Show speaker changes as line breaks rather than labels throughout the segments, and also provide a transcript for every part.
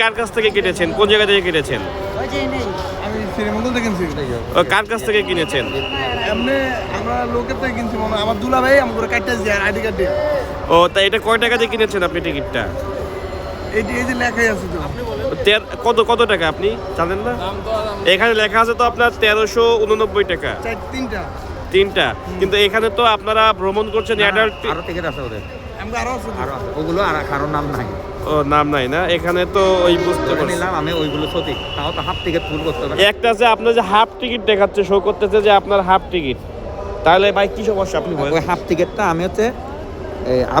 কার কাছ থেকে কিনেছেন? কোন জায়গা থেকে কিনেছেন?
আমি শ্রীমঙ্গল থেকে কিনছি।
ও, কার কাছ থেকে কিনেছেন?
এমনি আমরা লোকের থেকে কিনছি মনে হয়। আমার দুলা ভাই আমাকে কাটতে যায় আইডি
ও তা এটা কয় টাকা দিয়ে কিনেছেন আপনি টিকিটটা?
এই এই যে লেখাই আছে তো।
কত কত টাকা আপনি? জানেন না? এখানে লেখা আছে তো আপনার তেরোশো উননব্বই টাকা।
তিনটা।
তিনটা। কিন্তু এখানে তো আপনারা ভ্রমণ করছেন অ্যাডাল্ট
আরও টিকিট আছে ওদের।
আরও আছে তো।
আরও আছে। ওগুলো আর কারও নাম নাই।
ও নাম নাই না? এখানে তো ওই বুঝতে পারছি।
নিলাম আমি ওইগুলো সঠিক তাও তো হাফ টিকিট ফুল করতে হবে।
একটা যে আপনার যে হাফ টিকিট দেখাচ্ছে শো করতেছে যে আপনার হাফ টিকিট। তাহলে ভাই কি সমস্যা আপনি
ওই হাফ টিকিটটা আমি হচ্ছে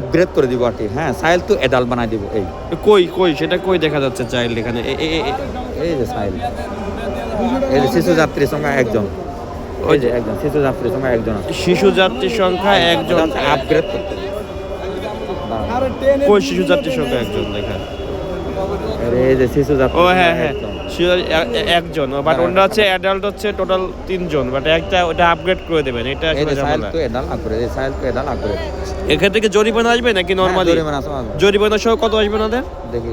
আপগ্রেড করে দিব আর কি হ্যাঁ? সাইল তো এডাল বানাই দিব এই।
কই কই? সেটা কই দেখা যাচ্ছে চাইল্ড এখানে?
এই যে সাইল এই যে শিশু যাত্রীর সংখ্যা একজন। ওই যে একজন শিশু যাত্রীর সংখ্যা একজন
শিশু যাত্রীর সংখ্যা একজন।
আপগ্রেড করতে
শিশু যাত্রীর সংখ্যা একজন দেখা
এই যে শিশু যাত্রী
ও হ্যাঁ হ্যাঁ।
একজন।
বাট ওটা হচ্ছে অ্যাডাল্ট হচ্ছে টোটাল তিনজন। বাট একটা ওটা আপগ্রেড করে দেবেন। এটা এখান থেকে জরিমানা আসবে নাকি নর্মালি
হ্যাঁ। জরিমানা
সহ কত আসবে ওদের
দেখি।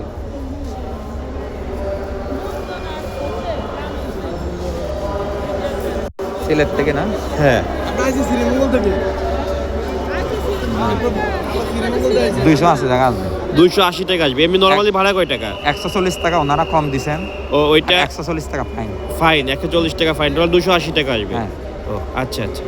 সিলেট থেকে না?
হ্যাঁ।
দুইশো আশি টাকা আসবে।
দুইশো আশি টাকা আসবে। এমনি নর্মালি ভাড়া কয় টাকা?
একশো চল্লিশ টাকা ওনারা কম দিছেন।
ও ওইটা?
একশো চল্লিশ টাকা ফাইন
ফাইন একশো চল্লিশ টাকা ফাইন টোটাল দুশো আশি টাকা আসবে।
হ্যাঁ।
ও আচ্ছা আচ্ছা।